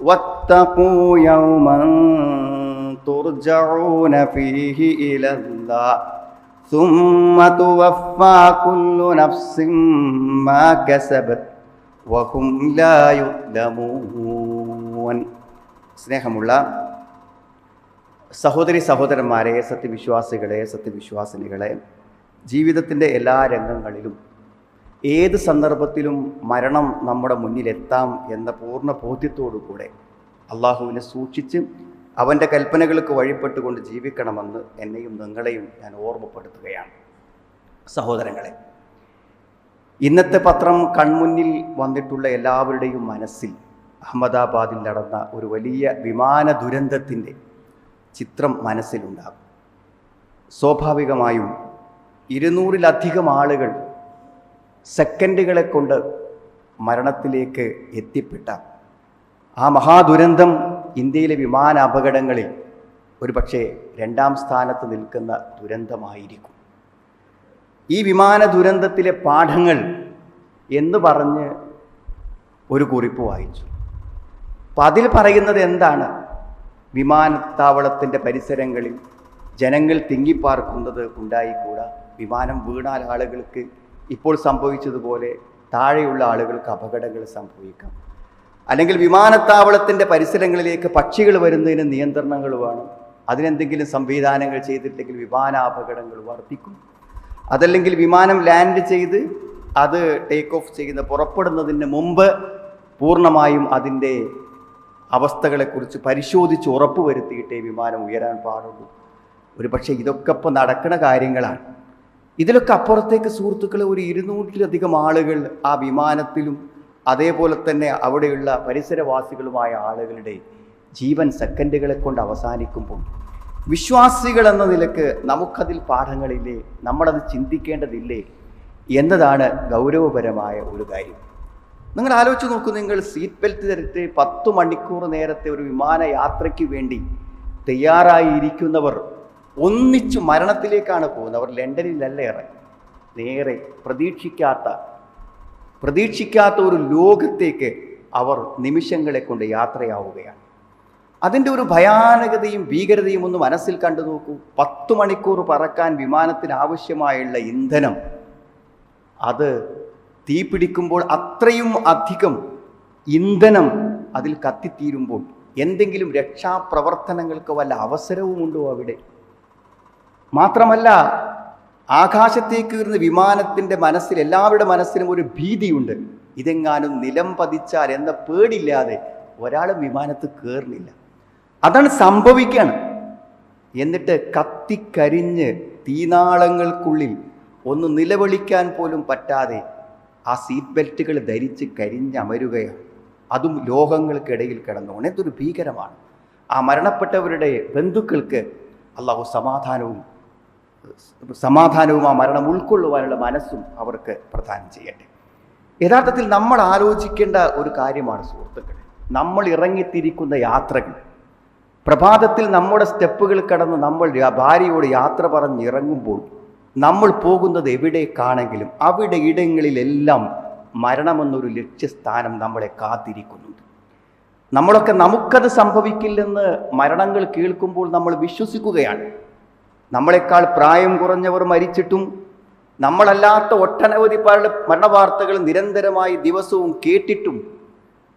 واتقوا يوما ترجعون فيه إلى الله ثم توفى كل نفس ما كسبت وهم لا يظلمون സ്നേഹമുള്ള സഹോദരി സഹോദരന്മാരെ സത്യവിശ്വാസികളെ സത്യവിശ്വാസിനികളെ ജീവിതത്തിൻ്റെ എല്ലാ രംഗങ്ങളിലും ഏത് സന്ദർഭത്തിലും മരണം നമ്മുടെ മുന്നിലെത്താം എന്ന പൂർണ ബോധ്യത്തോടു കൂടെ അള്ളാഹുവിനെ സൂക്ഷിച്ച് അവന്റെ കൽപ്പനകൾക്ക് വഴിപ്പെട്ടുകൊണ്ട് ജീവിക്കണമെന്ന് എന്നെയും നിങ്ങളെയും ഞാൻ ഓർമ്മപ്പെടുത്തുകയാണ്. സഹോദരങ്ങളെ ഇന്നത്തെ പത്രം കൺമുന്നിൽ വന്നിട്ടുള്ള എല്ലാവരുടെയും മനസ്സിൽ അഹമ്മദാബാദിൽ നടന്ന ഒരു വലിയ വിമാന ദുരന്തത്തിന്റെ ചിത്രം മനസ്സിലുണ്ടാകും. സ്വാഭാവികമായും ഇരുന്നൂറിലധികം ആളുകൾ സെക്കൻഡുകളെ കൊണ്ട് മരണത്തിലേക്ക് എത്തിപ്പെട്ട ആ മഹാദുരന്തം ഇന്ത്യയിലെ വിമാന അപകടങ്ങളിൽ ഒരു പക്ഷേ രണ്ടാം സ്ഥാനത്ത് നിൽക്കുന്ന ദുരന്തമായിരിക്കും. ഈ വിമാന ദുരന്തത്തിലെ പാഠങ്ങൾ എന്ന് പറഞ്ഞ് ഒരു കുറിപ്പ് വായിച്ചു. അപ്പം അതിൽ പറയുന്നത് എന്താണ്? വിമാനത്താവളത്തിന്റെ പരിസരങ്ങളിൽ ജനങ്ങൾ തിങ്ങിപ്പാർക്കുന്നത് ഉണ്ടായിക്കൂടാ? വിമാനം വീണാൽ ആളുകൾക്ക് ഇപ്പോൾ സംഭവിച്ചതുപോലെ താഴെയുള്ള ആളുകൾക്ക് അപകടങ്ങൾ സംഭവിക്കാം. അല്ലെങ്കിൽ വിമാനത്താവളത്തിന്റെ പരിസരങ്ങളിലേക്ക് പക്ഷികൾ വരുന്നതിന് നിയന്ത്രണങ്ങൾ വേണം. അതിനെന്തെങ്കിലും സംവിധാനങ്ങൾ ചെയ്തിട്ടില്ലെങ്കിൽ വിമാനാപകടങ്ങൾ വർദ്ധിക്കും. അതല്ലെങ്കിൽ വിമാനം ലാൻഡ് ചെയ്ത് അത് ടേക്ക് ഓഫ് ചെയ്യുന്ന പുറപ്പെടുന്നതിന് മുമ്പ് പൂർണമായും അതിന്റെ അവസ്ഥകളെക്കുറിച്ച് പരിശോധിച്ച് ഉറപ്പ് വരുത്തിയിട്ടേ വിമാനം ഉയരാൻ പാടുള്ളൂ. ഒരു പക്ഷേ ഇതൊക്കെ ഇപ്പോൾ നടക്കുന്ന കാര്യങ്ങളാണ്. ഇതിലൊക്കെ അപ്പുറത്തേക്ക് സുഹൃത്തുക്കളെ ഒരു ഇരുന്നൂറ്റിലധികം ആളുകൾ ആ വിമാനത്തിലും അതേപോലെ തന്നെ അവിടെയുള്ള പരിസരവാസികളുമായ ആളുകളുടെ ജീവൻ സെക്കൻഡുകളെ കൊണ്ട് അവസാനിക്കുമ്പോൾ വിശ്വാസികൾ എന്ന നിലയ്ക്ക് നമുക്കതിൽ പാഠങ്ങളില്ലേ? നമ്മളത് ചിന്തിക്കേണ്ടതില്ലേ? എന്നതാണ് ഗൗരവപരമായ ഒരു കാര്യം. നിങ്ങൾ ആലോചിച്ച് നോക്കൂ നിങ്ങൾ സീറ്റ് ബെൽറ്റ് ധരിച്ച് പത്ത് മണിക്കൂർ നേരത്തെ ഒരു വിമാന യാത്രയ്ക്ക് വേണ്ടി തയ്യാറായിരിക്കുന്നവർ ഒന്നിച്ചു മരണത്തിലേക്കാണ് പോകുന്നത്. അവർ ലണ്ടനിലല്ല ഇറങ്ങി. നേരെ പ്രതീക്ഷിക്കാത്ത പ്രതീക്ഷിക്കാത്ത ഒരു ലോകത്തേക്ക് അവർ നിമിഷങ്ങളെ കൊണ്ട് യാത്രയാവുകയാണ്. അതിന്റെ ഒരു ഭയാനകതയും ഭീകരതയും ഒന്ന് മനസ്സിൽ കണ്ടു നോക്കൂ. പത്ത് മണിക്കൂർ പറക്കാൻ വിമാനത്തിന് ആവശ്യമായുള്ള ഇന്ധനം. അത് തീപിടിക്കുമ്പോൾ അത്രയും അധികം ഇന്ധനം അതിൽ കത്തിത്തീരുമ്പോൾ എന്തെങ്കിലും രക്ഷാപ്രവർത്തനങ്ങൾക്ക് വല്ല അവസരവുമുണ്ടോ അവിടെ? മാത്രമല്ല ആകാശത്തേക്ക് വരുന്ന വിമാനത്തിന്റെ മനസ്സിൽ എല്ലാവരുടെ മനസ്സിലും ഒരു ഭീതിയുണ്ട്. ഇതെങ്ങാനും നിലം പതിച്ചാൽ എന്ന പേടില്ലാതെ ഒരാളും വിമാനത്ത് കയറുന്നില്ല അതാണ് സംഭവിക്കുകയാണ് എന്നിട്ട് കത്തിക്കരിഞ്ഞ് തീനാളങ്ങൾക്കുള്ളിൽ ഒന്ന് നിലവിളിക്കാൻ പോലും പറ്റാതെ ആ സീറ്റ് ബെൽറ്റുകൾ ധരിച്ച് കരിഞ്ഞമരുകയാണ്. അതും ലോഹങ്ങൾക്കിടയിൽ കിടന്നുകൊണ്ട് എന്തൊരു ഭീകരമാണ്. ആ മരണപ്പെട്ടവരുടെ ബന്ധുക്കൾക്ക് അള്ളാഹു സമാധാനവും സമാധാനവും ആ മരണം ഉൾക്കൊള്ളുവാനുള്ള മനസ്സും അവർക്ക് പ്രദാനം ചെയ്യട്ടെ. യഥാർത്ഥത്തിൽ നമ്മൾ ആലോചിക്കേണ്ട ഒരു കാര്യമാണ് സുഹൃത്തുക്കളെ. നമ്മൾ ഇറങ്ങിത്തിരിക്കുന്ന യാത്രകൾ. പ്രഭാതത്തിൽ നമ്മുടെ സ്റ്റെപ്പുകൾ കടന്ന് നമ്മൾ ഭാര്യയോട് യാത്ര പറഞ്ഞ് ഇറങ്ങുമ്പോൾ നമ്മൾ പോകുന്നത് എവിടേക്കാണെങ്കിലും അവിടെ ഇടങ്ങളിലെല്ലാം മരണമെന്നൊരു ലക്ഷ്യസ്ഥാനം നമ്മളെ കാത്തിരിക്കുന്നുണ്ട്. നമ്മളൊക്കെ നമുക്കത് സംഭവിക്കില്ലെന്ന് മരണങ്ങൾ കേൾക്കുമ്പോൾ നമ്മൾ വിശ്വസിക്കുകയാണ്. നമ്മളെക്കാൾ പ്രായം കുറഞ്ഞവർ മരിച്ചിട്ടും നമ്മളല്ലാത്ത ഒട്ടനവധി പേരുടെ മരണവാർത്തകൾ നിരന്തരമായി ദിവസവും കേട്ടിട്ടും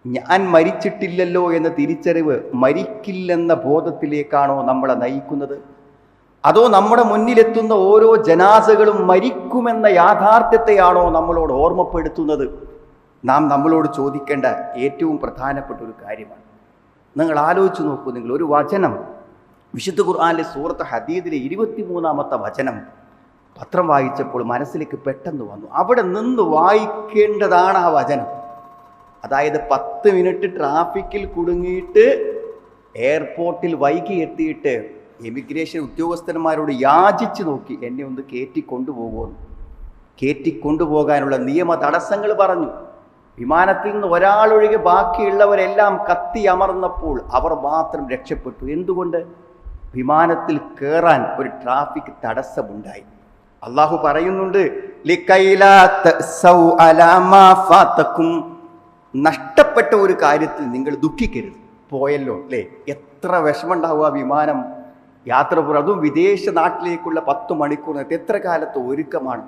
ഞാൻ മരിച്ചിട്ടില്ലല്ലോ എന്ന തിരിച്ചറിവ് മരിക്കില്ലെന്ന ബോധത്തിലേക്കാണോ നമ്മളെ നയിക്കുന്നത്? അതോ നമ്മുടെ മുന്നിലെത്തുന്ന ഓരോ ജനാസകളും മരിക്കുമെന്ന യാഥാർത്ഥ്യത്തെയാണോ നമ്മളോട് ഓർമ്മപ്പെടുത്തുന്നത്? നാം നമ്മളോട് ചോദിക്കേണ്ട ഏറ്റവും പ്രധാനപ്പെട്ട ഒരു കാര്യമാണ്. നിങ്ങൾ ആലോചിച്ച് നോക്കൂ നിങ്ങൾ ഒരു വചനം വിശുദ്ധ ഖുർആാനിലെ സൂറത്ത് ഹദീദിലെ ഇരുപത്തിമൂന്നാമത്തെ വചനം പത്രം വായിച്ചപ്പോൾ മനസ്സിലേക്ക് പെട്ടെന്ന് വന്നു. അവിടെ നിന്ന് വായിക്കേണ്ടതാണ് ആ വചനം. അതായത് പത്ത് മിനിറ്റ് ട്രാഫിക്കിൽ കുടുങ്ങിയിട്ട് എയർപോർട്ടിൽ വൈകി എത്തിയിട്ട് എമിഗ്രേഷൻ ഉദ്യോഗസ്ഥന്മാരോട് യാചിച്ചു നോക്കി. എന്നെ ഒന്ന് കയറ്റി കൊണ്ടുപോകുമെന്ന് കയറ്റി കൊണ്ടുപോകാനുള്ള നിയമ തടസ്സങ്ങൾ പറഞ്ഞു. വിമാനത്തിൽ നിന്ന് ഒരാളൊഴികെ ബാക്കിയുള്ളവരെല്ലാം കത്തി അമർന്നപ്പോൾ അവർ മാത്രം രക്ഷപ്പെട്ടു. എന്തുകൊണ്ട്? വിമാനത്തിൽ കയറാൻ ഒരു ട്രാഫിക് തടസ്സമുണ്ടായി. അള്ളാഹു പറയുന്നുണ്ട് "ലിക്കൈലാ തഅ്സൗ അലാ മാ നഷ്ടപ്പെട്ട ഒരു കാര്യത്തിൽ നിങ്ങൾ ദുഃഖിക്കരുത്. പോയല്ലോ അല്ലേ? എത്ര വിഷമമുണ്ടാവും ആ വിമാനം. യാത്ര പോകും അതും വിദേശ നാട്ടിലേക്കുള്ള പത്ത് മണിക്കൂർ എത്ര കാലത്ത് ഒരുക്കമാണ്.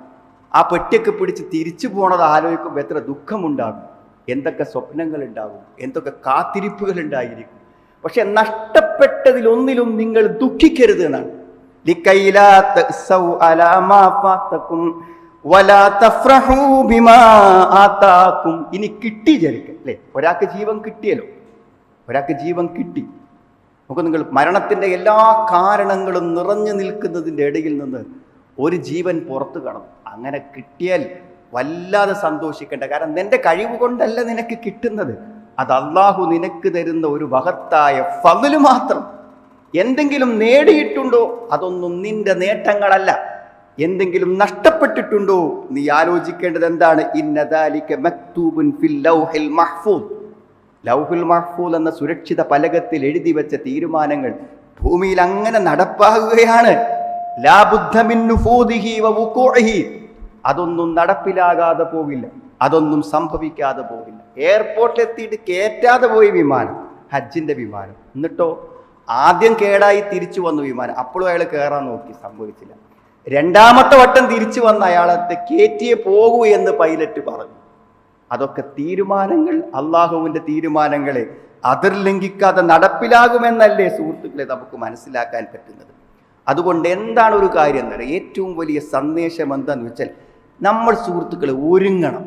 ആ പെട്ടിയൊക്കെ പിടിച്ച് തിരിച്ചു പോണത് ആലോചിക്കുമ്പോൾ എത്ര ദുഃഖമുണ്ടാകും. എന്തൊക്കെ സ്വപ്നങ്ങൾ ഉണ്ടാകും എന്തൊക്കെ കാത്തിരിപ്പുകൾ ഉണ്ടായിരിക്കും പക്ഷെ നഷ്ടപ്പെട്ടതിലൊന്നിലും നിങ്ങൾ ദുഃഖിക്കരുത് എന്നാണ്. ഇനി കിട്ടി ജനിക്കും അല്ലേ? ഒരാൾക്ക് ജീവൻ കിട്ടിയല്ലോ. ഒരാൾക്ക് ജീവൻ കിട്ടി. നമുക്ക് നിങ്ങൾ മരണത്തിന്റെ എല്ലാ കാരണങ്ങളും നിറഞ്ഞു നിൽക്കുന്നതിന്റെ ഇടയിൽ നിന്ന് ഒരു ജീവൻ പുറത്തു കാണും അങ്ങനെ കിട്ടിയാൽ വല്ലാതെ സന്തോഷിക്കേണ്ട. കാരണം നിന്റെ കഴിവ് കൊണ്ടല്ല നിനക്ക് കിട്ടുന്നത്. അത് അള്ളാഹു നിനക്ക് തരുന്ന ഒരു മഹത്തായ ഫതിൽ മാത്രം എന്തെങ്കിലും നേടിയിട്ടുണ്ടോ? അതൊന്നും നിന്റെ നേട്ടങ്ങളല്ല. എന്തെങ്കിലും നഷ്ടപ്പെട്ടിട്ടുണ്ടോ? നീ ആലോചിക്കേണ്ടത് എന്താണ്? മക്തൂബുൻ ഫിൽ ലൗഹിൽ മഹ്ഫൂദ്. ലൗഹുൽ മഹ്ഫൂൽ എന്ന സുരക്ഷിത പലകത്തിൽ എഴുതി വെച്ച തീരുമാനങ്ങൾ ഭൂമിയിൽ അങ്ങനെ നടപ്പാകുകയാണ്. അതൊന്നും നടപ്പിലാകാതെ പോകില്ല അതൊന്നും സംഭവിക്കാതെ പോകില്ല എയർപോർട്ടിൽ എത്തിയിട്ട് കയറ്റാതെ പോയി വിമാനം. ഹജ്ജിന്റെ വിമാനം. എന്നിട്ടോ? ആദ്യം കേടായി തിരിച്ചു വന്ന വിമാനം. അപ്പോഴും അയാൾ കയറാൻ നോക്കി. സംഭവിച്ചില്ല. രണ്ടാമത്തെ വട്ടം തിരിച്ചു വന്ന അയാളത്തെ കയറ്റിയേ പോകൂ എന്ന് പൈലറ്റ് പറഞ്ഞു. അതൊക്കെ തീരുമാനങ്ങൾ അള്ളാഹുവിന്റെ തീരുമാനങ്ങളെ അതിർ ലംഘിക്കാതെ നടപ്പിലാകുമെന്നല്ലേ സുഹൃത്തുക്കളെ നമുക്ക് മനസ്സിലാക്കാൻ പറ്റുന്നത്. അതുകൊണ്ട് എന്താണ് ഒരു കാര്യം എന്ന് പറയുക ഏറ്റവും വലിയ സന്ദേശം എന്താണെന്ന് വെച്ചാൽ നമ്മൾ സുഹൃത്തുക്കളെ ഒരുങ്ങണം.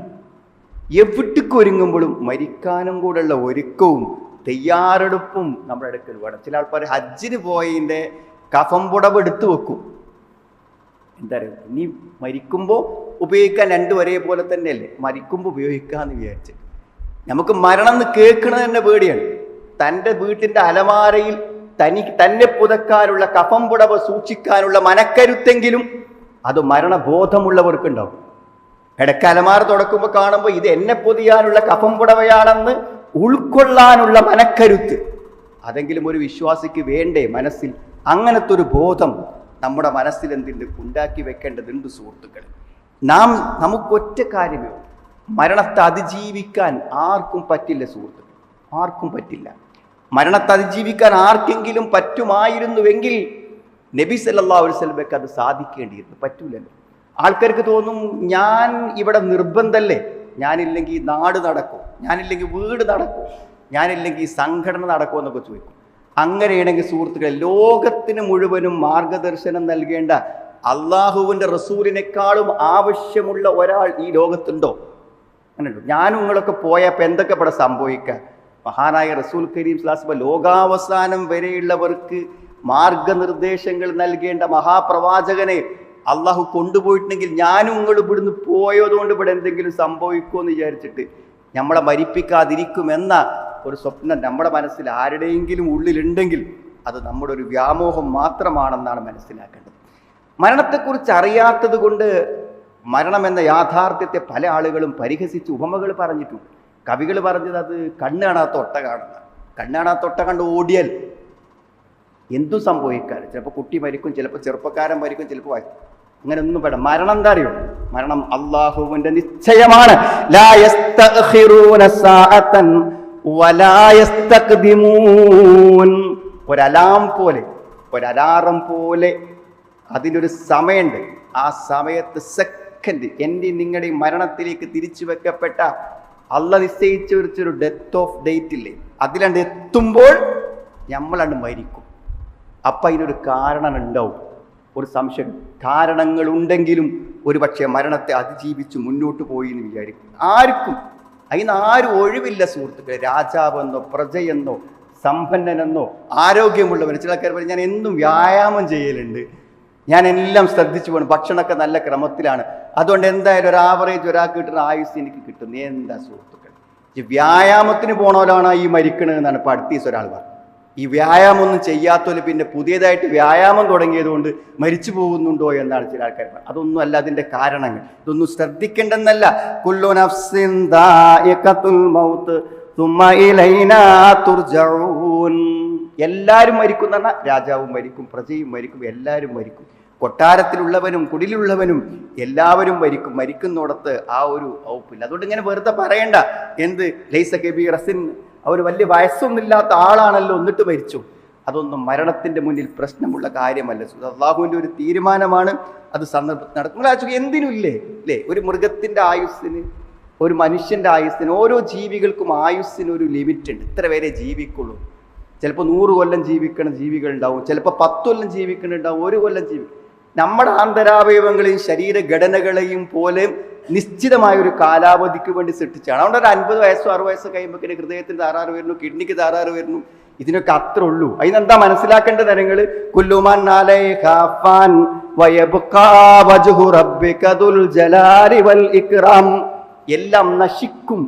എവിടേക്ക് ഒരുങ്ങുമ്പോഴും മരിക്കാനും കൂടെയുള്ള ഒരുക്കവും തയ്യാറെടുപ്പും നമ്മുടെ അടുക്കൽ വേണം. ചില ആൾക്കാർ ഹജ്ജിന് പോയതിന്റെ കഫം പുടവ് എടുത്തു വെക്കും. എന്താ പറയുക ഇനി മരിക്കുമ്പോൾ ഉപയോഗിക്കാൻ രണ്ടും ഒരേപോലെ തന്നെയല്ലേ? മരിക്കുമ്പോൾ ഉപയോഗിക്കാന്ന് വിചാരിച്ച്. നമുക്ക് മരണം എന്ന് കേൾക്കുന്നത് തന്നെ പേടിയാണ്. തന്റെ വീട്ടിന്റെ അലമാരയിൽ തനി തന്നെ പുതക്കാനുള്ള കഫം പുടവ് സൂക്ഷിക്കാനുള്ള മനക്കരുത്തെങ്കിലും അത് മരണബോധമുള്ളവർക്കുണ്ടാവും. ഇടയ്ക്ക് തുടക്കുമ്പോൾ കാണുമ്പോൾ ഇത് എന്നെ പൊതിയാനുള്ള കഫം പുടവയാണെന്ന് ഉൾക്കൊള്ളാനുള്ള മനക്കരുത്ത്. അതെങ്കിലും ഒരു വിശ്വാസിക്ക് വേണ്ടേ മനസ്സിൽ? അങ്ങനത്തെ ഒരു ബോധം നമ്മുടെ മനസ്സിൽ എന്തുണ്ട്? ഉണ്ടാക്കി വെക്കേണ്ടതുണ്ട് സുഹൃത്തുക്കൾ? നാം നമുക്കൊറ്റ കാര്യമേ മരണത്തെ അതിജീവിക്കാൻ ആർക്കും പറ്റില്ല സുഹൃത്തുക്കൾ. ആർക്കും പറ്റില്ല. മരണത്തെ അതിജീവിക്കാൻ ആർക്കെങ്കിലും പറ്റുമായിരുന്നുവെങ്കിൽ നബി സല്ലല്ലാഹു ഒരു വസല്ലമയ്ക്ക് അത് സാധിക്കേണ്ടിയിരുന്നു. പറ്റൂലല്ലോ. ആൾക്കാർക്ക് തോന്നും ഞാൻ ഇവിടെ നിർബന്ധമല്ലേ ഞാനില്ലെങ്കിൽ നാട് നടക്കും. ഞാനില്ലെങ്കിൽ വീട് നടക്കും. ഞാനില്ലെങ്കിൽ സംഘടന നടക്കും എന്നൊക്കെ ചോദിക്കും. അങ്ങനെയാണെങ്കിൽ സുഹൃത്തുക്കളെ ലോകത്തിന് മുഴുവനും മാർഗദർശനം നൽകേണ്ട അള്ളാഹുവിന്റെ റസൂലിനേക്കാളും ആവശ്യമുള്ള ഒരാൾ ഈ ലോകത്തുണ്ടോ? അങ്ങനെയുണ്ടോ. ഞാനും നിങ്ങളൊക്കെ പോയപ്പോൾ എന്തൊക്കെ ഇവിടെ സംഭവിക്കുക മഹാനായ റസൂൽ കരീം സ്ലാസ്ബ ലോകാവസാനം വരെയുള്ളവർക്ക് മാർഗനിർദ്ദേശങ്ങൾ നൽകേണ്ട മഹാപ്രവാചകനെ അള്ളാഹു കൊണ്ടുപോയിട്ടുണ്ടെങ്കിൽ ഞാനും നിങ്ങൾ ഇവിടുന്ന് പോയതുകൊണ്ട് ഇവിടെ എന്തെങ്കിലും സംഭവിക്കുമോ എന്ന് വിചാരിച്ചിട്ട് നമ്മളെ മരിപ്പിക്കാതിരിക്കുമെന്ന ഒരു സ്വപ്നം നമ്മുടെ മനസ്സിൽ ആരുടെയെങ്കിലും ഉള്ളിലുണ്ടെങ്കിൽ അത് നമ്മുടെ ഒരു വ്യാമോഹം മാത്രമാണെന്നാണ് മനസ്സിലാക്കേണ്ടത്. മരണത്തെക്കുറിച്ച് അറിയാത്തത് കൊണ്ട് മരണമെന്ന യാഥാർത്ഥ്യത്തെ പല ആളുകളും പരിഹസിച്ച് ഉപമകൾ പറഞ്ഞിട്ടുണ്ട്. കവികൾ പറഞ്ഞത് അത് കണ്ണ് കാണാത്ത ഒട്ട കാണുന്ന കണ്ണ് കാണാത്ത ഒട്ട കണ്ട് ഓടിയാൽ എന്തു സംഭവിക്കാറ്? ചിലപ്പോൾ കുട്ടി മരിക്കും ചിലപ്പോൾ ചെറുപ്പക്കാരൻ മരിക്കും ചിലപ്പോൾ അങ്ങനെ ഒന്നും വേണം മരണം എന്താ അറിയോ മരണം അള്ളാഹുവിന്റെ നിശ്ചയമാണ്. ഒരലാം പോലെ ഒരലാറം പോലെ അതിനൊരു സമയമുണ്ട്. ആ സമയത്ത് സെക്കൻഡ് എന്റെ നിങ്ങളുടെ മരണത്തിലേക്ക് തിരിച്ചു വെക്കപ്പെട്ട അല്ല നിശ്ചയിച്ച ഒരു ഡെത്ത് ഓഫ് ഡേറ്റ് ഇല്ലേ? അതിലണ്ട് എത്തുമ്പോൾ നമ്മളണ്ട് മരിക്കും. അപ്പം അതിനൊരു കാരണം ഉണ്ടാവും ഒരു സംശയം. കാരണങ്ങളുണ്ടെങ്കിലും ഒരു പക്ഷേ മരണത്തെ അതിജീവിച്ച് മുന്നോട്ട് പോയി എന്ന് വിചാരിക്കും. ആർക്കും അതിന് ആരും ഒഴിവില്ല സുഹൃത്തുക്കളെ. രാജാവെന്നോ പ്രജയെന്നോ സമ്പന്നനെന്നോ ആരോഗ്യമുള്ളവൻ ചില ആൾക്കാർ പറയും ഞാൻ എന്നും വ്യായാമം ചെയ്യലുണ്ട്. ഞാൻ എല്ലാം ശ്രദ്ധിച്ചു പോകണം ഭക്ഷണമൊക്കെ നല്ല ക്രമത്തിലാണ്. അതുകൊണ്ട് എന്തായാലും ഒരു ആവറേജ് ഒരാൾക്ക് കിട്ടുന്ന ആയുസ് എനിക്ക് കിട്ടുന്നു എന്താ സുഹൃത്തുക്കൾ വ്യായാമത്തിന് പോണവരാണ് ഈ മരിക്കണതെന്നാണ് ഇപ്പോൾ അടുത്ത ദിവസം ഒരാൾ പറഞ്ഞത്. ഈ വ്യായാമമൊന്നും ഒന്നും ചെയ്യാത്തവര് പിന്നെ പുതിയതായിട്ട് വ്യായാമം തുടങ്ങിയതുകൊണ്ട് മരിച്ചു പോകുന്നുണ്ടോ എന്നാണ് ചില ആൾക്കാർ അതൊന്നും അല്ല അതിന്റെ കാരണങ്ങൾ. ഇതൊന്നും ശ്രദ്ധിക്കേണ്ടെന്നല്ല. കുല്ലു നഫ്സിൻ മൗത്ത് എല്ലാവരും മരിക്കും എന്ന് രാജാവും മരിക്കും പ്രജയും മരിക്കും എല്ലാവരും മരിക്കും. കൊട്ടാരത്തിലുള്ളവനും കുടിലുള്ളവനും എല്ലാവരും മരിക്കും. മരിക്കുന്നിടത്ത് ആ ഒരു ഔപ്പില്ല. അതുകൊണ്ട് ഇങ്ങനെ വെറുതെ പറയണ്ട. എന്ത്? ലൈസ കബീറസിൻ അവർ വലിയ വയസ്സൊന്നുമില്ലാത്ത ആളാണല്ലോ എന്നിട്ട് മരിച്ചു. അതൊന്നും മരണത്തിന്റെ മുന്നിൽ പ്രശ്നമുള്ള കാര്യമല്ല. അള്ളാഹുവിന്റെ ഒരു തീരുമാനമാണ് അത് സന്ദർഭത്തിൽ നടക്കും. നിങ്ങൾ ആലോചിക്കുക എന്തിനും ഇല്ലേ അല്ലേ ഒരു മൃഗത്തിന്റെ ആയുസ്സിന് ഒരു മനുഷ്യന്റെ ആയുസ്സിന് ഓരോ ജീവികൾക്കും ആയുസ്സിന് ഒരു ലിമിറ്റ് ഉണ്ട് ഇത്ര വരെ ജീവിക്കുള്ളൂ. ചിലപ്പോൾ നൂറ് കൊല്ലം ജീവിക്കണ ജീവികൾ ഉണ്ടാവും ചിലപ്പോൾ പത്ത് കൊല്ലം ജീവിക്കണുണ്ടാവും. ഒരു കൊല്ലം ജീവിക്കും നമ്മുടെ ആന്തരാവയവങ്ങളെയും ശരീരഘടനകളെയും പോലെ നിശ്ചിതമായ ഒരു കാലാവധിക്ക് വേണ്ടി സൃഷ്ടിച്ചാണ് അതുകൊണ്ട് ഒരു അൻപത് വയസ്സോ അറുപത് വയസ്സോ കഴിയുമ്പോൾ ഹൃദയത്തിന് താറാറ് വരുന്നു കിഡ്നിക്ക് താറാറ് വരുന്നു. ഇതിനൊക്കെ അത്ര ഉള്ളൂ. അതിനെന്താ മനസ്സിലാക്കേണ്ട തരങ്ങൾ കുല്ലുമാൻ എല്ലാം നശിക്കും.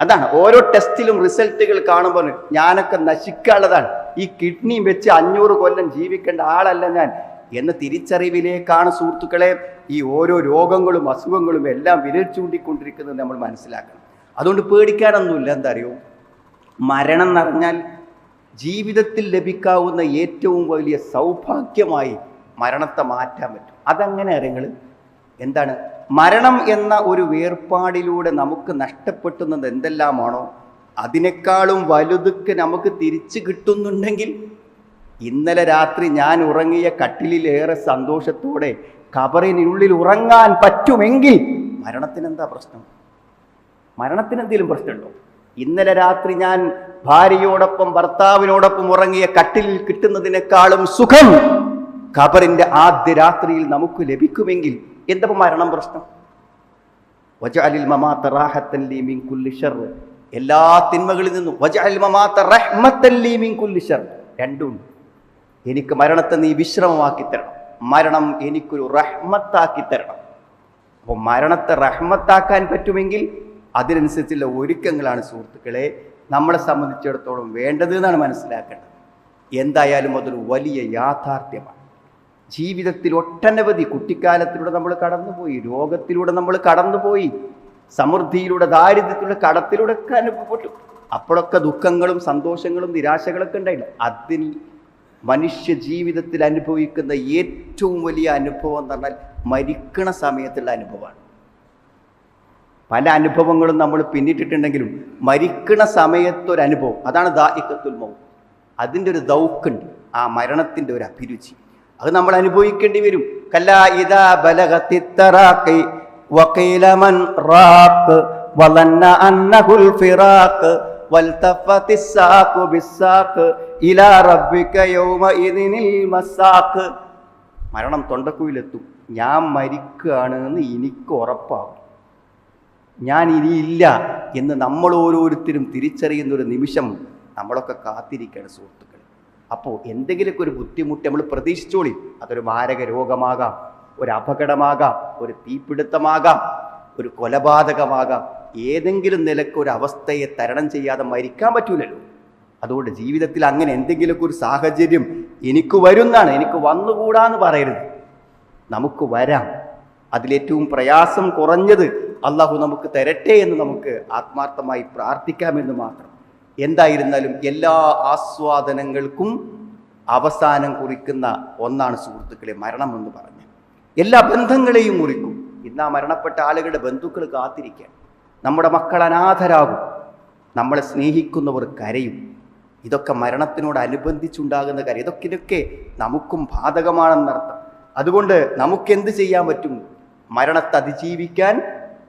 അതാണ് ഓരോ ടെസ്റ്റിലും റിസൾട്ടുകൾ കാണുമ്പോൾ ഞാനൊക്കെ നശിക്കാനുള്ളതാണ്. ഈ കിഡ്നിയും വെച്ച് അഞ്ഞൂറ് കൊല്ലം ജീവിക്കേണ്ട ആളല്ല ഞാൻ. എന്ന തിരിച്ചറിവിലേക്കാണ് സുഹൃത്തുക്കളെ ഈ ഓരോ രോഗങ്ങളും അസുഖങ്ങളും എല്ലാം വിരൽ ചൂണ്ടിക്കൊണ്ടിരിക്കുന്നത് നമ്മൾ മനസ്സിലാക്കണം. അതുകൊണ്ട് പേടിക്കാനൊന്നുമില്ല എന്താ അറിയോ മരണം എന്ന് പറഞ്ഞാൽ ജീവിതത്തിൽ ലഭിക്കാവുന്ന ഏറ്റവും വലിയ സൗഭാഗ്യമായി മരണത്തെ മാറ്റാൻ പറ്റും. അതങ്ങനെ അറിയങ്ങൾ എന്താണ്? മരണം എന്ന ഒരു വേർപാടിലൂടെ നമുക്ക് നഷ്ടപ്പെട്ടുന്നത് എന്തെല്ലാമാണോ? അതിനേക്കാളും വലുതൊക്കെ നമുക്ക് തിരിച്ചു കിട്ടുന്നുണ്ടെങ്കിൽ ഇന്നലെ രാത്രി ഞാൻ ഉറങ്ങിയ കട്ടിലിലേറെ സന്തോഷത്തോടെ കബറിനുള്ളിൽ ഉറങ്ങാൻ പറ്റുമെങ്കിൽ മരണത്തിനെന്താ പ്രശ്നം? മരണത്തിന് എന്തെങ്കിലും പ്രശ്നമുണ്ടോ? ഇന്നലെ രാത്രി ഞാൻ ഭാര്യയോടൊപ്പം ഭർത്താവിനോടൊപ്പം ഉറങ്ങിയ കട്ടിലിൽ കിട്ടുന്നതിനേക്കാളും സുഖം ഖബറിന്റെ ആദ്യ രാത്രിയിൽ നമുക്ക് ലഭിക്കുമെങ്കിൽ എന്താ മരണം പ്രശ്നം? വജഅലിൽ മമാത റാഹത്തൻ കുല്ലി എല്ലാ തിന്മകളിൽ നിന്നും വജഅലിൽ മമാത റഹ്മത്തൻ കുല്ലി ശർർ രണ്ടും എനിക്ക് മരണത്തെ നീ വിശ്രമമാക്കി തരണം. മരണം എനിക്കൊരു റഹ്മത്താക്കി തരണം. അപ്പോൾ മരണത്തെ റഹ്മത്താക്കാൻ പറ്റുമെങ്കിൽ അതിനനുസരിച്ചുള്ള ഒരുക്കങ്ങളാണ് സുഹൃത്തുക്കളെ നമ്മളെ സംബന്ധിച്ചിടത്തോളം വേണ്ടത് എന്നാണ് മനസ്സിലാക്കേണ്ടത്. എന്തായാലും അതൊരു വലിയ യാഥാർത്ഥ്യമാണ്. ജീവിതത്തിൽ ഒട്ടനവധി കുട്ടിക്കാലത്തിലൂടെ നമ്മൾ കടന്നുപോയി രോഗത്തിലൂടെ നമ്മൾ കടന്നുപോയി സമൃദ്ധിയിലൂടെ ദാരിദ്ര്യത്തിലൂടെ കടത്തിലൂടെ ഒക്കെ അനുഭവപ്പെട്ടു. അപ്പോഴൊക്കെ ദുഃഖങ്ങളും സന്തോഷങ്ങളും നിരാശകളൊക്കെ ഉണ്ടായില്ല. അതിൽ മനുഷ്യ ജീവിതത്തിൽ അനുഭവിക്കുന്ന ഏറ്റവും വലിയ അനുഭവം എന്ന് പറഞ്ഞാൽ മരിക്കണ സമയത്തുള്ള അനുഭവമാണ്. പല അനുഭവങ്ങളും നമ്മൾ പിന്നിട്ടിട്ടുണ്ടെങ്കിലും മരിക്കണ സമയത്തൊരു അനുഭവം അതാണ് ദാഹിക്കത്തുൽ മൗ അതിന്റെ ഒരു ദൗക്കുണ്ട് ആ മരണത്തിന്റെ ഒരു അഭിരുചി. അത് നമ്മൾ അനുഭവിക്കേണ്ടി വരും. കല്ലാ ഇതാ ബലകത്തിത്തറാക്കി വഖീല മൻ വളന്ന അന്നഹുൽ ഫിറാഖ് മരണം തൊണ്ടക്കുയിലെത്തും. ഞാൻ മരിക്കുകയാണ് എന്ന് എനിക്ക് ഉറപ്പാകും. ഞാൻ ഇനിയില്ല എന്ന് നമ്മൾ ഓരോരുത്തരും തിരിച്ചറിയുന്ന ഒരു നിമിഷം നമ്മളൊക്കെ കാത്തിരിക്കുകയാണ് സുഹൃത്തുക്കൾ അപ്പോൾ എന്തെങ്കിലുമൊക്കെ ഒരു ബുദ്ധിമുട്ട് നമ്മൾ പ്രതീക്ഷിച്ചോളി. അതൊരു മാരക രോഗമാകാം ഒരു അപകടമാകാം ഒരു തീപിടുത്തമാകാം ഒരു കൊലപാതകമാകാം. ഏതെങ്കിലും നിലയ്ക്ക് ഒരു അവസ്ഥയെ തരണം ചെയ്യാതെ മരിക്കാൻ പറ്റൂലല്ലോ. അതുകൊണ്ട് ജീവിതത്തിൽ അങ്ങനെ എന്തെങ്കിലുമൊക്കെ ഒരു സാഹചര്യം എനിക്ക് വരുന്നാണ് എനിക്ക് വന്നുകൂടാന്ന് പറയരുത്. നമുക്ക് വരാം. അതിലേറ്റവും പ്രയാസം കുറഞ്ഞത് അള്ളാഹു നമുക്ക് തരട്ടെ എന്ന് നമുക്ക് ആത്മാർത്ഥമായി പ്രാർത്ഥിക്കാമെന്ന് മാത്രം. എന്തായിരുന്നാലും എല്ലാ ആസ്വാദനങ്ങൾക്കും അവസാനം കുറിക്കുന്ന ഒന്നാണ് സുഹൃത്തുക്കളെ മരണം എന്ന് പറഞ്ഞു എല്ലാ ബന്ധങ്ങളെയും മുറിക്കും. ഇന്നാ മരണപ്പെട്ട ആളുകളുടെ ബന്ധുക്കൾ കാത്തിരിക്കാൻ. നമ്മുടെ മക്കൾ അനാഥരാകും. നമ്മളെ സ്നേഹിക്കുന്നവർ കരയും. ഇതൊക്കെ മരണത്തിനോടനുബന്ധിച്ചുണ്ടാകുന്ന കാര്യം. ഇതൊക്കെ നമുക്കും ബാധകമാണെന്നർത്ഥം അതുകൊണ്ട് നമുക്കെന്ത് ചെയ്യാൻ പറ്റും? മരണത്തെ അതിജീവിക്കാൻ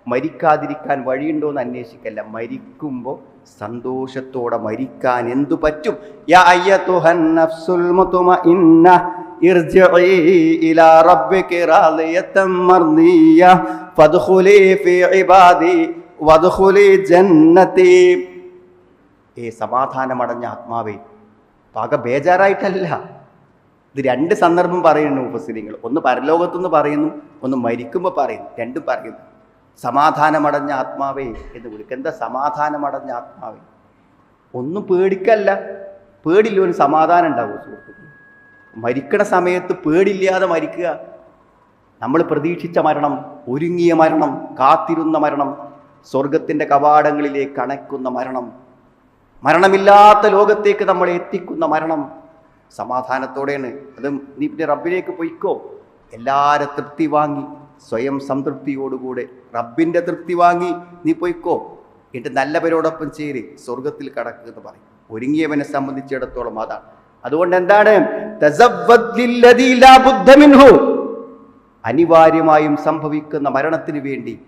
മരിക്കാതിരിക്കാൻ വഴിയുണ്ടോ എന്ന് അന്വേഷിക്കല്ല. മരിക്കുമ്പോൾ സന്തോഷത്തോടെ മരിക്കാൻ എന്തു പറ്റും? ഇലാ റബ്ബിക റാളിയതൻ മർദിയ ഫദ്ഖുലി ഫീ ഇബാദി ഏ സമാധാനമടഞ്ഞ ആത്മാവേ പാക ബേജാറായിട്ടല്ല. ഇത് രണ്ട് സന്ദർഭം പറയുന്നു ഉപസ്ഥിതികൾ. ഒന്ന് പരലോകത്തുനിന്ന് പറയുന്നു ഒന്ന് മരിക്കുമ്പോൾ പറയുന്നു രണ്ടും പറയുന്നു. സമാധാനമടഞ്ഞ ആത്മാവേ എന്ന് വിളിക്കുക എന്താ സമാധാനമടഞ്ഞ ആത്മാവേ? ഒന്നും പേടിക്കല്ല. പേടില്ല ഒരു സമാധാനം ഉണ്ടാവും സുഹൃത്തുക്കൾ മരിക്കണ സമയത്ത് പേടില്ലാതെ മരിക്കുക. നമ്മൾ പ്രതീക്ഷിച്ച മരണം ഒരുങ്ങിയ മരണം കാത്തിരുന്ന മരണം സ്വർഗത്തിന്റെ കവാടങ്ങളിലേക്ക് അണയ്ക്കുന്ന മരണം മരണമില്ലാത്ത ലോകത്തേക്ക് നമ്മളെ എത്തിക്കുന്ന മരണം സമാധാനത്തോടെയാണ്. അത് നീ പിന്നെ റബ്ബിലേക്ക് പൊയ്ക്കോ. എല്ലാരെ തൃപ്തി വാങ്ങി സ്വയം സംതൃപ്തിയോടുകൂടെ റബ്ബിന്റെ തൃപ്തി വാങ്ങി നീ പൊയ്ക്കോ. എന്നിട്ട് നല്ലവരോടൊപ്പം ചേര് സ്വർഗത്തിൽ കടക്കുക എന്ന് പറയും. ഒരുങ്ങിയവനെ സംബന്ധിച്ചിടത്തോളം അതാണ്. അതുകൊണ്ട് എന്താണ്. അനിവാര്യമായും സംഭവിക്കുന്ന മരണത്തിന് വേണ്ടി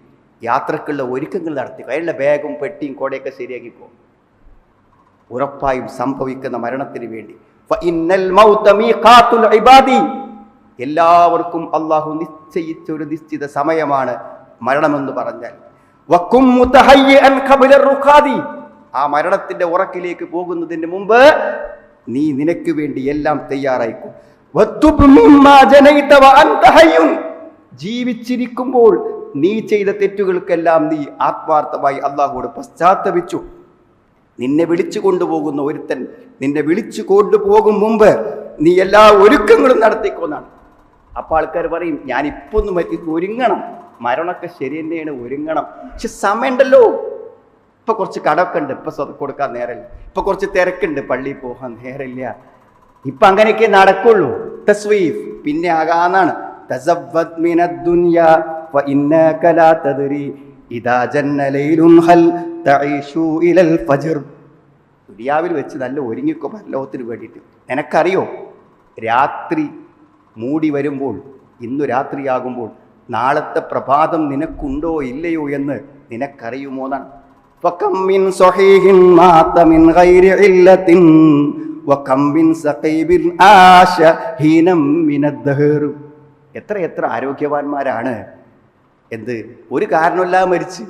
യാത്രക്കുള്ള ഒരുക്കങ്ങൾ നടത്തി അതിനുള്ള ബാഗും പെട്ടിയും കോടയൊക്കെ ശരിയാക്കി പോകും ഉറപ്പായും സംഭവിക്കുന്ന മരണത്തിന് വേണ്ടി. എല്ലാവർക്കും അള്ളാഹു നിശ്ചയിച്ച ഒരു നിശ്ചിത സമയമാണ് മരണമെന്ന് പറഞ്ഞാൽ. ആ മരണത്തിന്റെ ഉറക്കിലേക്ക് പോകുന്നതിന് മുമ്പ് നീ നിനക്ക് വേണ്ടി എല്ലാം തയ്യാറായിക്കും. ജീവിച്ചിരിക്കുമ്പോൾ നീ ചെയ്ത തെറ്റുകൾക്കെല്ലാം നീ ആത്മാർത്ഥമായി അള്ളാഹുവോട് പശ്ചാത്തപിച്ചു. നിന്നെ വിളിച്ചു കൊണ്ടുപോകുന്ന ഒരുത്തൻ നിന്നെ വിളിച്ചു കൊണ്ടുപോകും മുമ്പ് നീ എല്ലാ ഒരുക്കങ്ങളും നടത്തിക്കൊന്നാണ്. അപ്പൊ ആൾക്കാർ പറയും ഇപ്പൊ ഒന്ന് മതി ഒരുങ്ങണം. മരണമൊക്കെ ശരി തന്നെയാണ് ഒരുങ്ങണം. പക്ഷെ സമയമുണ്ടല്ലോ. ഇപ്പൊ കുറച്ച് കടമൊക്കെ ഉണ്ട് ഇപ്പൊ സ്വതം കൊടുക്കാൻ നേരമില്ല. ഇപ്പൊ കുറച്ച് തിരക്കുണ്ട്. പള്ളിയിൽ പോകാൻ നേരമില്ല. ഇപ്പൊ അങ്ങനെയൊക്കെ നടക്കുള്ളൂ. തസ്വീഫ് പിന്നെ ആകാന്നാണ്. തസവ്വദ് മിന ഫഇന്നക ലാ തദ്രി ഇദാ ജന്ന ലൈലുൻ ഹൽ തഈഷു ഇലൽ ഫജ്ർ ദുനിയാവിൽ വെച്ച് നല്ല ഒരുങ്ങിക്കോ പരലോകത്തിന് വേണ്ടിയിട്ട് നിനക്കറിയോ രാത്രി മൂടി വരുമ്പോൾ ഇന്നു രാത്രിയാകുമ്പോൾ നാളത്തെ പ്രഭാതം നിനക്കുണ്ടോ ഇല്ലയോ എന്ന് നിനക്കറിയുമോ എന്നാണ് فكم من صحيح مات من غير علة وكم من سقيب عاش حينا من الدهر എത്ര എത്ര ആരോഗ്യവാന്മാരാണ് എന്ത്? ഒരു കാരണമില്ലാതെ മരിച്ച്.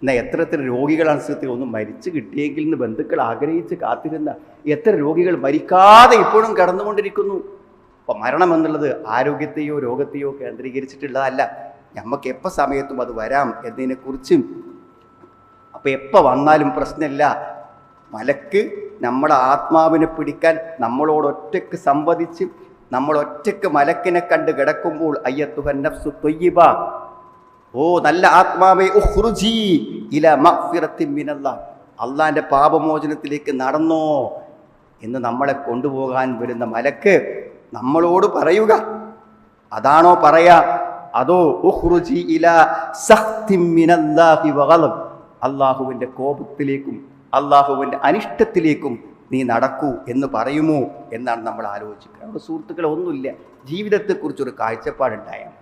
എന്നാൽ എത്ര എത്ര രോഗികളാണ് സത്യത്തിൽ ഒന്ന് മരിച്ചു കിട്ടിയെങ്കിൽ എന്ന് ബന്ധുക്കൾ ആഗ്രഹിച്ച് കാത്തിരുന്ന എത്ര രോഗികൾ മരിക്കാതെ ഇപ്പോഴും കടന്നുകൊണ്ടിരിക്കുന്നു? അപ്പം മരണം എന്നുള്ളത് ആരോഗ്യത്തെയോ രോഗത്തെയോ കേന്ദ്രീകരിച്ചിട്ടുള്ളതല്ല. നമുക്ക് എപ്പോൾ സമയത്തും അത് വരാം എന്നതിനെക്കുറിച്ചും. അപ്പോൾ എപ്പോൾ വന്നാലും പ്രശ്നമില്ല. മലക്ക് നമ്മുടെ ആത്മാവിനെ പിടിക്കാൻ നമ്മളോട് ഒറ്റയ്ക്ക് സംവദിച്ച് നമ്മൾ ഒറ്റയ്ക്ക് മലക്കിനെ കണ്ട് കിടക്കുമ്പോൾ അയ്യത്തുഹൻ നഫ്സു ത്വയ്യിബ ഓ നല്ല ആത്മാവേ ഉഖ്റുജി ഇല മിനല്ലാഹ് അള്ളാന്റെ പാപമോചനത്തിലേക്ക് നടന്നോ എന്ന് നമ്മളെ കൊണ്ടുപോകാൻ വരുന്ന മലക്ക് നമ്മളോട് പറയുക. അതാണോ പറയാ? അതോ വഗളബ് അള്ളാഹുവിന്റെ കോപത്തിലേക്കും അള്ളാഹുവിന്റെ അനിഷ്ടത്തിലേക്കും നീ നടക്കൂ എന്ന് പറയുമോ എന്നാണ് നമ്മൾ ആലോചിക്കുക. നമ്മുടെ സുഹൃത്തുക്കളെ ഒന്നുമില്ല. ജീവിതത്തെക്കുറിച്ചൊരു കാഴ്ചപ്പാടുണ്ടായാൽ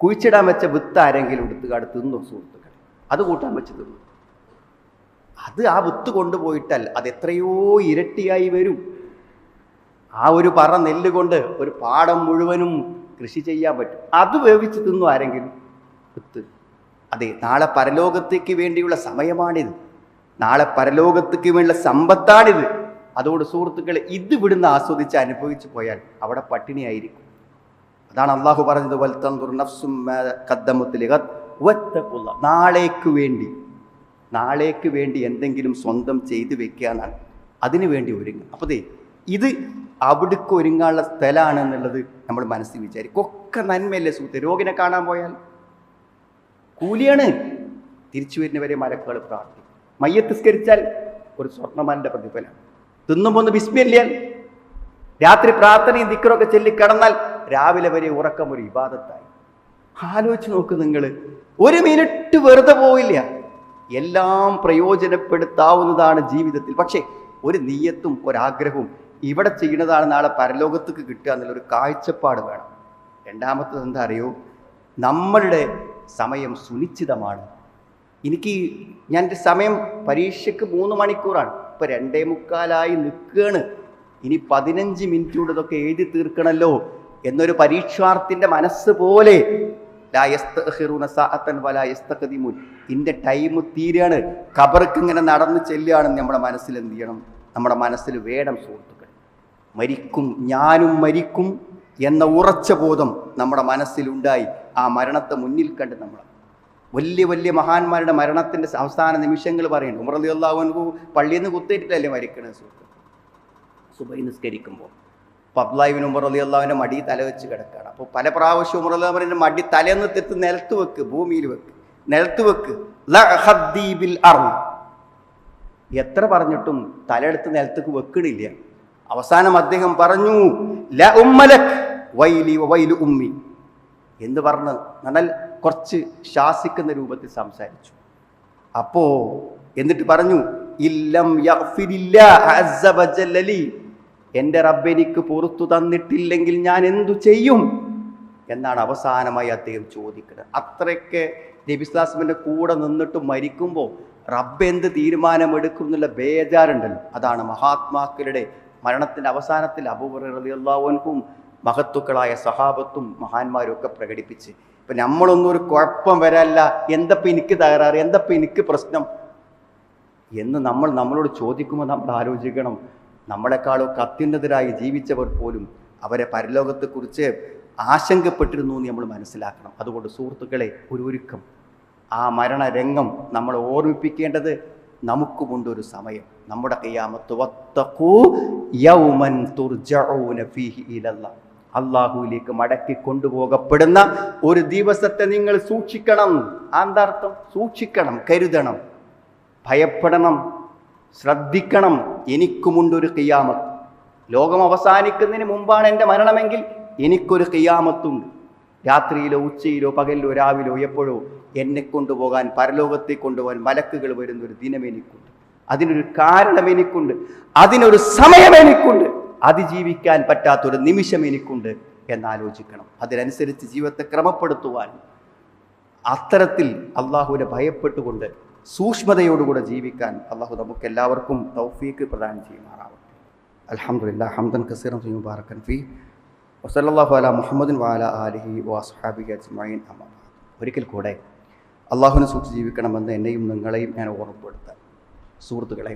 കുഴിച്ചിടാൻ വെച്ച വിത്ത് ആരെങ്കിലും എടുത്ത് കാട് തിന്നു സുഹൃത്തുക്കൾ അത് കൂട്ടാൻ വെച്ച് തിന്നു. അത് ആ വിത്ത് കൊണ്ടുപോയിട്ടാൽ അത് എത്രയോ ഇരട്ടിയായി വരും. ആ ഒരു പറ നെല്ല് കൊണ്ട് ഒരു പാടം മുഴുവനും കൃഷി ചെയ്യാൻ പറ്റും. അത് വേവിച്ച് തിന്നു ആരെങ്കിലും? വിത്ത്. അതെ നാളെ പരലോകത്തേക്ക് വേണ്ടിയുള്ള സമയമാണിത്. നാളെ പരലോകത്തേക്ക് വേണ്ടിയുള്ള സമ്പത്താണിത്. അതുകൊണ്ട് സുഹൃത്തുക്കളെ ഇത് ഇവിടുന്ന് ആസ്വദിച്ച് അനുഭവിച്ചു പോയാൽ അവിടെ പട്ടിണിയായിരിക്കും. അതാണ് അള്ളാഹു പറഞ്ഞത് വൽത്തന്തുർ നഫ്സും ലിഗദ് വത്തഖുള്ള. നാളേക്ക് വേണ്ടി നാളേക്ക് വേണ്ടി എന്തെങ്കിലും സ്വന്തം ചെയ്തു വെക്കുക എന്നാണ് അതിനു വേണ്ടി ഒരുങ്ങുക അപ്പോൾ ഇത് അവിടേക്ക് ഒരുങ്ങാനുള്ള സ്ഥലമാണ് എന്നുള്ളത് നമ്മൾ മനസ്സിൽ വിചാരിക്കും. ഒക്കെ നന്മയല്ലേ സുഹൃത്ത്? രോഗിനെ കാണാൻ പോയാൽ കൂലിയാണ്. തിരിച്ചു വരുന്നവരെ മലക്കുകൾ പ്രാർത്ഥിക്കും. മയ്യത്തിസ്കരിച്ചാൽ ഒരു സ്വർണമാലിന്റെ പ്രതിഫലം. തിന്നുമ്പോൾ ഒന്ന് വിസ്മയല്യാൽ രാത്രി പ്രാർത്ഥനയും ദിക്കറൊക്കെ ചൊല്ലിക്കിടന്നാൽ രാവിലെ വരെ ഉറക്കം ഒരു വിവാദത്തായി ആലോചിച്ച് നോക്ക് നിങ്ങൾ ഒരു മിനിറ്റ് വെറുതെ പോവില്ല. എല്ലാം പ്രയോജനപ്പെടുത്താവുന്നതാണ് ജീവിതത്തിൽ. പക്ഷേ ഒരു നീയത്തും ഒരാഗ്രഹവും ഇവിടെ ചെയ്യുന്നതാണ് നാളെ പരലോകത്തേക്ക് കിട്ടുക എന്നുള്ളൊരു കാഴ്ചപ്പാട് വേണം. രണ്ടാമത്തത് എന്താ അറിയോ? നമ്മളുടെ സമയം സുനിശ്ചിതമാണ്. എനിക്ക് ഞാൻ എന്റെ സമയം പരീക്ഷയ്ക്ക് മൂന്ന് മണിക്കൂറാണ്. ഇപ്പം രണ്ടേ മുക്കാലായി നിൽക്കുകയാണ്. ഇനി പതിനഞ്ച് മിനിറ്റ് കൊണ്ട് ഇതൊക്കെ എഴുതി തീർക്കണമല്ലോ. എന്നൊരു പരീക്ഷാർത്ഥിന്റെ മനസ്സ് പോലെ. ഇന്റെ ടൈം തീരാണ്. കബർക്ക് ഇങ്ങനെ നടന്ന് ചെല്ലുകയാണെന്ന് നമ്മുടെ മനസ്സിൽ എന്ത് ചെയ്യണം? നമ്മുടെ മനസ്സിൽ വേണം സുഹൃത്തുക്കൾ മരിക്കും ഞാനും മരിക്കും എന്ന ഉറച്ച ബോധം നമ്മുടെ മനസ്സിലുണ്ടായി. ആ മരണത്തെ മുന്നിൽ കണ്ട് നമ്മൾ. വലിയ വലിയ മഹാന്മാരുടെ മരണത്തിന്റെ അവസാന നിമിഷങ്ങൾ പറയുന്നു ഉമർ അള്ളാഹു പള്ളിയിൽ നിന്ന് കുത്തേറ്റിട്ടല്ലേ മരിക്കണേ സുഹൃത്തുക്കൾ സുബൈ നിസ്കരിക്കുമ്പോൾ. അബ്ദുല്ലാഹിബിൻ ഉമർ അലി അള്ളാഹുവിന്റെ മടി തല വെച്ച് കിടക്കുകയാണ് അപ്പോൾ പല പ്രാവശ്യം ഉമർ മടി തലേന്ന് തെത്ത് നിലത്ത് വെക്ക് ഭൂമിയിൽ വെക്ക്. നിലത്ത് വെക്ക്. ലഹദ്ദീ അറു. എത്ര പറഞ്ഞിട്ടും തലയെടുത്ത് നിലത്തേക്ക് വെക്കണില്ല. അവസാനം അദ്ദേഹം പറഞ്ഞു ല ഉമ്മലക് വൈലി വൈലു ഉമ്മി. എന്ന് പറഞ്ഞ് എന്നാൽ കുറച്ച് ശാസിക്കുന്ന രൂപത്തിൽ സംസാരിച്ചു. അപ്പോ എന്നിട്ട് പറഞ്ഞു ഇല്ലം എന്റെ റബ്ബെനിക്ക് പുറത്തു തന്നിട്ടില്ലെങ്കിൽ ഞാൻ എന്തു ചെയ്യും? എന്നാണ് അവസാനമായി അദ്ദേഹം ചോദിക്കുന്നത്. അത്രയ്ക്ക് നബിസ്ലാസ്മിന്റെ കൂടെ നിന്നിട്ട് മരിക്കുമ്പോൾ റബ്ബ് എന്ത് തീരുമാനമെടുക്കും എന്നുള്ള ബേജാറുണ്ടല്ലോ. അതാണ് മഹാത്മാക്കളുടെ മരണത്തിന്റെ അവസാനത്തിൽ അബൂബറിയാവുൻകും മഹത്തുക്കളായ സഹാബത്തും മഹാന്മാരും ഒക്കെ പ്രകടിപ്പിച്ച് ഇപ്പം നമ്മളൊന്നും ഒരു കുഴപ്പം വരല്ല. എന്തപ്പം എനിക്ക് തകരാറ്? എന്തപ്പം എനിക്ക് പ്രശ്നം? എന്ന് നമ്മൾ നമ്മളോട് ചോദിക്കുമ്പോൾ നമ്മൾ ആലോചിക്കണം. നമ്മളെക്കാളൊക്കെ അത്യുന്നതരായി ജീവിച്ചവർ പോലും അവരെ പരലോകത്തെക്കുറിച്ച് ആശങ്കപ്പെട്ടിരുന്നു എന്ന് നമ്മൾ മനസ്സിലാക്കണം. അതുകൊണ്ട് സുഹൃത്തുക്കളെ ഒരു ഒരുക്കം. ആ മരണരംഗം നമ്മൾ ഓർമ്മിപ്പിക്കേണ്ടത് നമുക്കുമുണ്ട് ഒരു സമയം. നമ്മുടെ അള്ളാഹുവിലേക്ക് മടക്കി കൊണ്ടുപോകപ്പെടുന്ന ഒരു ദിവസത്തെ നിങ്ങൾ സൂക്ഷിക്കണം. ആന്താർത്ഥം സൂക്ഷിക്കണം കരുതണം ഭയപ്പെടണം. ശ്രദ്ധിക്കണം. എനിക്കുമുണ്ടൊരു കിയാമത്ത് ലോകം അവസാനിക്കുന്നതിന് മുമ്പാണ് എന്റെ മരണമെങ്കിൽ എനിക്കൊരു കിയാമത്തുണ്ട് രാത്രിയിലോ ഉച്ചയിലോ പകലിലോ രാവിലോ എപ്പോഴോ എന്നെ കൊണ്ടുപോകാൻ പരലോകത്തെ കൊണ്ടുപോകാൻ മലക്കുകൾ വരുന്നൊരു ദിനം എനിക്കുണ്ട്. അതിനൊരു കാരണം എനിക്കുണ്ട്. അതിനൊരു സമയം എനിക്കുണ്ട്. അതിജീവിക്കാൻ പറ്റാത്തൊരു നിമിഷം എനിക്കുണ്ട് എന്നാലോചിക്കണം. അതിനനുസരിച്ച് ജീവിതത്തെ ക്രമപ്പെടുത്തുവാൻ. അത്തരത്തിൽ അള്ളാഹുവിനെ ഭയപ്പെട്ടുകൊണ്ട് സൂക്ഷ്മതയോടുകൂടെ ജീവിക്കാൻ അള്ളാഹു നമുക്ക് എല്ലാവർക്കും തൗഫീക്ക് പ്രദാനം ചെയ്യുമാറാവട്ടെ. അലഹമുല്ല ഹംദൻ കസീറം മുബാറക്കൻ ഫി. വസല്ലാഹു അല മുഹമ്മദിൻ വാല ആലിഹി വാസ്ഹാബി അജ്മൈൻ അമ്മ ഒരിക്കൽ കൂടെ അള്ളാഹുവിനെ സൂക്ഷിച്ച് ജീവിക്കണമെന്ന് എന്നെയും നിങ്ങളെയും ഞാൻ ഓർമ്മപ്പെടുത്താൻ സുഹൃത്തുക്കളെ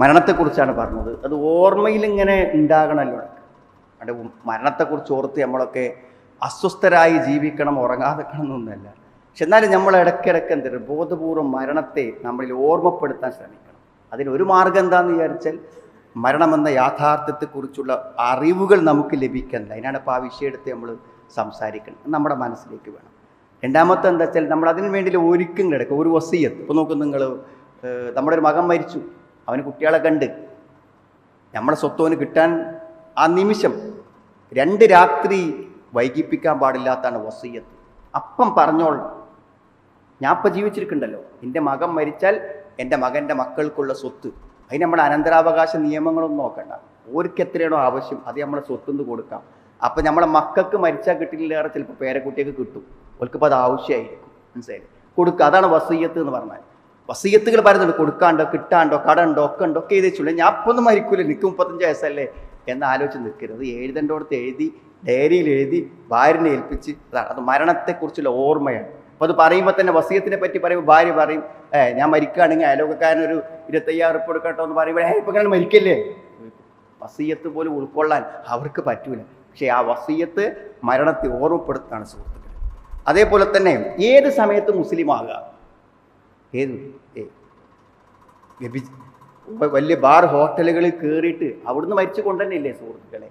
മരണത്തെക്കുറിച്ചാണ് പറഞ്ഞത്. അത് ഓർമ്മയിലിങ്ങനെ ഉണ്ടാകണമല്ലോ അവിടെ മരണത്തെക്കുറിച്ച് ഓർത്ത് നമ്മളൊക്കെ അസ്വസ്ഥരായി ജീവിക്കണം ഉറങ്ങാതെ എന്നൊന്നുമല്ല. പക്ഷെ എന്നാലും നമ്മൾ ഇടയ്ക്കിടയ്ക്ക് എന്ത്? ബോധപൂർവം മരണത്തെ നമ്മളിൽ ഓർമ്മപ്പെടുത്താൻ ശ്രമിക്കണം. അതിനൊരു മാർഗം എന്താണെന്ന് വിചാരിച്ചാൽ മരണമെന്ന യാഥാർത്ഥ്യത്തെക്കുറിച്ചുള്ള അറിവുകൾ നമുക്ക് ലഭിക്കുന്നില്ല അതിനാണ് ഇപ്പോൾ ആ വിഷയമെടുത്ത് നമ്മൾ സംസാരിക്കണം നമ്മുടെ മനസ്സിലേക്ക് വേണം. രണ്ടാമത്തെ എന്താ വെച്ചാൽ നമ്മൾ അതിന് വേണ്ടി ഒരുക്കം കിടക്കുക ഒരു വസീയത്ത്. ഇപ്പോൾ നോക്കും നിങ്ങൾ നമ്മുടെ ഒരു മകൻ മരിച്ചു. അവന് കുട്ടികളെ കണ്ട്. നമ്മളെ സ്വത്തവന് കിട്ടാൻ ആ നിമിഷം രണ്ട് രാത്രി വൈകിപ്പിക്കാൻ പാടില്ലാത്താണ് വസീയത്ത്. അപ്പം പറഞ്ഞോളണം. ഞാൻ ഇപ്പം ജീവിച്ചിരിക്കണ്ടല്ലോ. എന്റെ മകൻ മരിച്ചാൽ എന്റെ മകന്റെ മക്കൾക്കുള്ള സ്വത്ത്. അതിന് നമ്മൾ അനന്തരാവകാശ നിയമങ്ങളൊന്നും നോക്കണ്ട. ഓർക്ക് എത്രയാണോ ആവശ്യം അത് നമ്മളെ സ്വത്തുനിന്ന് കൊടുക്കാം. അപ്പം നമ്മളെ മക്കൾക്ക് മരിച്ചാൽ കിട്ടിയില്ലേറെ ചിലപ്പോൾ പേരക്കുട്ടിയൊക്കെ കിട്ടും. ഓർക്കിപ്പോൾ അത് ആവശ്യമായിരിക്കും. മനസ്സിലായി കൊടുക്കുക. അതാണ് വസീയത്ത് എന്ന് പറഞ്ഞാൽ. വസീയത്തുകൾ പറയുന്നുണ്ട് കൊടുക്കാണ്ടോ കിട്ടാണ്ടോ കടണ്ടോ ഒക്കെ ഉണ്ടോ ഒക്കെ എഴുതിച്ചുള്ളൂ ഞാൻ അപ്പം ഒന്നും മരിക്കൂല. എനിക്ക് മുപ്പത്തഞ്ച് വയസ്സല്ലേ? എന്ന് ആലോചിച്ച് നിൽക്കരുത്. എഴുതേണ്ടോടത്ത് എഴുതി ഡയറിയിൽ എഴുതി ഭാര്യനെ ഏൽപ്പിച്ച് അതാണ് അത് മരണത്തെക്കുറിച്ചുള്ള ഓർമ്മയാണ്. അപ്പോൾ അത് പറയുമ്പോൾ തന്നെ വസീയത്തിനെ പറ്റി പറയുമ്പോൾ ഭാര്യ പറയും ഏ ഞാൻ മരിക്കുകയാണെങ്കിൽ അയലോകക്കാരനൊരു ഇരുപത്തയ്യായിരം ഉറുപ്പ് എടുക്കട്ടോ എന്ന് പറയുമ്പോൾ ഏ ഇപ്പം ഇങ്ങനെ മരിക്കല്ലേ? വസീയത്ത് പോലും ഉൾക്കൊള്ളാൻ അവർക്ക് പറ്റൂല. പക്ഷേ ആ വസീയത്ത് മരണത്തെ ഓർമ്മപ്പെടുത്താണ് സുഹൃത്തുക്കൾ. അതേപോലെ തന്നെ ഏത് സമയത്ത് മുസ്ലിം ആകുക ഏത്? വലിയ ബാർ ഹോട്ടലുകളിൽ കയറിയിട്ട് അവിടുന്ന് മരിച്ചു കൊണ്ടുതന്നെയില്ലേ സുഹൃത്തുക്കളെ?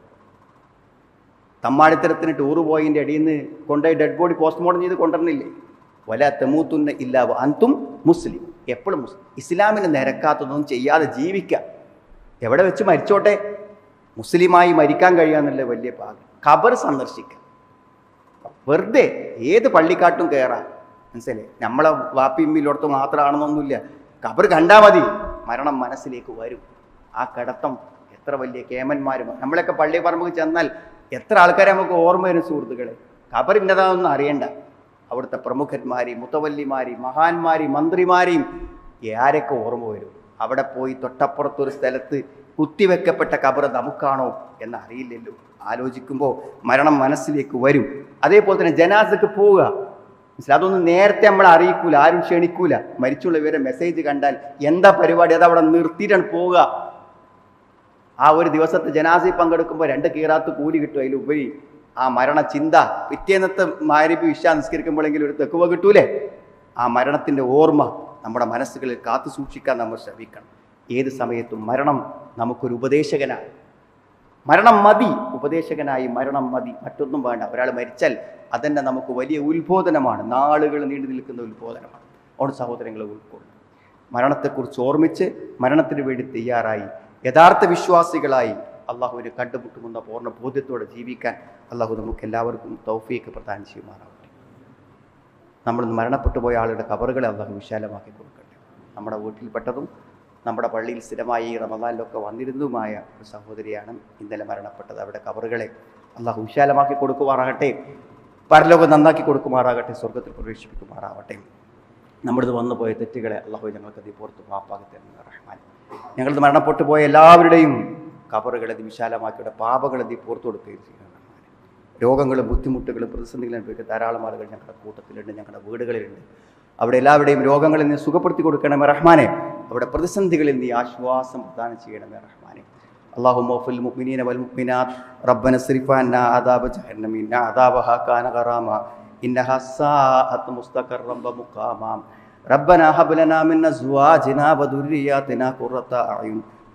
തമ്മാടിത്തരത്തിന് ടൂർ പോയതിന്റെ അടിയിൽ നിന്ന് കൊണ്ടുപോയി ഡെഡ് ബോഡി പോസ്റ്റ്മോർട്ടം ചെയ്ത് കൊണ്ടുവരണില്ലേ വല തെമൂത്തുന്ന ഇല്ലാവ് അന്തും മുസ്ലിം. എപ്പോഴും മുസ്ലിം ഇസ്ലാമിനെ നിരക്കാത്തതൊന്നും ചെയ്യാതെ ജീവിക്കുക എവിടെ വെച്ച് മരിച്ചോട്ടെ? മുസ്ലിമായി മരിക്കാൻ കഴിയാന്നുള്ള വലിയ ഭാഗം ഖബർ സന്ദർശിക്കാം. വെറുതെ ഏത് പള്ളിക്കാട്ടും കയറാം മനസ്സിലെ നമ്മളെ വാപ്പിമ്മിലോടത്ത് മാത്രമാണെന്നൊന്നുമില്ല ഖബർ കണ്ടാൽ മതി. മരണം മനസ്സിലേക്ക് വരും. ആ കടത്തം എത്ര വലിയ കേമന്മാരും. നമ്മളൊക്കെ പള്ളി പറമ്പ് ചെന്നാൽ എത്ര ആൾക്കാരെ നമുക്ക് ഓർമ്മ വരും സുഹൃത്തുക്കളെ? ഖബർ ഇന്നതാണെന്ന് അറിയണ്ട. അവിടുത്തെ പ്രമുഖന്മാരെയും മുത്തവല്ലിമാരെയും മഹാന്മാരെയും മന്ത്രിമാരെയും ആരൊക്കെ ഓർമ്മ വരും? അവിടെ പോയി തൊട്ടപ്പുറത്തൊരു സ്ഥലത്ത് കുത്തിവെക്കപ്പെട്ട കബർ നമുക്കാണോ എന്ന് അറിയില്ലല്ലോ. ആലോചിക്കുമ്പോൾ മരണം മനസ്സിലേക്ക് വരും. അതേപോലെ തന്നെ ജനാസക്ക് പോവുക. മനസ്സിലായി? അതൊന്നും നേരത്തെ നമ്മൾ അറിയിക്കൂല ആരും ക്ഷണിക്കൂല. മരിച്ചുള്ള ഇവരെ മെസ്സേജ് കണ്ടാൽ എന്താ പരിപാടി? അത് അവിടെ നിർത്തിയിട്ടാണ് പോവുക. ആ ഒരു ദിവസത്തെ ജനാസി പങ്കെടുക്കുമ്പോൾ രണ്ട് കീറാത്ത് കൂലി കിട്ടും അതിലുപരി. ആ മരണചിന്ത പിറ്റേന്നത്തെ മാരിപ്പി വിശ്വാ നിസ്കരിക്കുമ്പോഴെങ്കിലും ഒരു തെക്കുവ കിട്ടൂലേ? ആ മരണത്തിന്റെ ഓർമ്മ നമ്മുടെ മനസ്സുകളിൽ കാത്തു സൂക്ഷിക്കാൻ നമ്മൾ ശ്രമിക്കണം. ഏത് സമയത്തും മരണം നമുക്കൊരു ഉപദേശകനാണ്. മരണം മതി ഉപദേശകനായി മരണം മതി. മറ്റൊന്നും വേണ്ട. ഒരാൾ മരിച്ചാൽ അതന്നെ നമുക്ക് വലിയ ഉത്ബോധനമാണ്. നാളുകൾ നീണ്ടു നിൽക്കുന്ന ഉത്ബോധനമാണ്. അതുകൊണ്ട് സഹോദരങ്ങളെ ഉൾക്കൊള്ളും. മരണത്തെക്കുറിച്ച് ഓർമ്മിച്ച് മരണത്തിന് വേണ്ടി തയ്യാറായി യഥാർത്ഥ വിശ്വാസികളായി അള്ളാഹുവിനെ കണ്ടുമുട്ടുമെന്ന പൂർണ ബോധ്യത്തോടെ ജീവിക്കാൻ അള്ളാഹു നമുക്ക് എല്ലാവർക്കും തൗഫിയൊക്കെ പ്രദാനം ചെയ്യുമാറാവട്ടെ. നമ്മൾ മരണപ്പെട്ടു പോയ ആളുടെ കബറുകളെ അള്ളാഹു വിശാലമാക്കി കൊടുക്കട്ടെ. നമ്മുടെ വീട്ടിൽപ്പെട്ടതും നമ്മുടെ പള്ളിയിൽ സ്ഥിരമായി റമദാനിലൊക്കെ വന്നിരുന്നതുമായ ഒരു സഹോദരിയാണ് ഇന്നലെ മരണപ്പെട്ടത്. അവരുടെ കബറുകളെ അള്ളാഹു വിശാലമാക്കി കൊടുക്കുമാറാകട്ടെ. പരലോകം നന്നാക്കി കൊടുക്കുമാറാകട്ടെ. സ്വർഗത്തിൽ പ്രവേശിപ്പിക്കുമാറാവട്ടെ. നമ്മളിത് വന്നു പോയ തെറ്റുകളെ അള്ളാഹു ഞങ്ങൾക്ക് നീ പുറത്ത് തരുന്ന റഹ്മാൻ. ഞങ്ങളിത് മരണപ്പെട്ടു പോയ എല്ലാവരുടെയും കബറുകളെ നീ വിശാലമാക്കിയുടെ പാപങ്ങളെ നീ പുറത്തു കൊടുക്കുകയും ചെയ്യണം റഹ്മാനെ രോഗങ്ങളും ബുദ്ധിമുട്ടുകളും പ്രതിസന്ധികളും അനുഭവിക്കുന്ന ധാരാളം ആളുകൾ ഞങ്ങളുടെ കൂട്ടത്തിലുണ്ട് ഞങ്ങളുടെ വീടുകളിലുണ്ട് അവിടെ എല്ലാവരുടെയും രോഗങ്ങളിൽ നീ സുഖപ്പെടുത്തി കൊടുക്കണമേ റഹ്മാനെ അവിടെ പ്രതിസന്ധികളിൽ നീ ആശ്വാസം പ്രദാനം ചെയ്യണമേ റഹ്മാനെ اللهم اغفر للمؤمنين والمؤمنات ربنا اصرف عنا عذاب جهنم إن عذابها كان غراما إنها ساءت مستقرا ومقاما ربنا هب لنا من أزواجنا وذرياتنا قرة أعين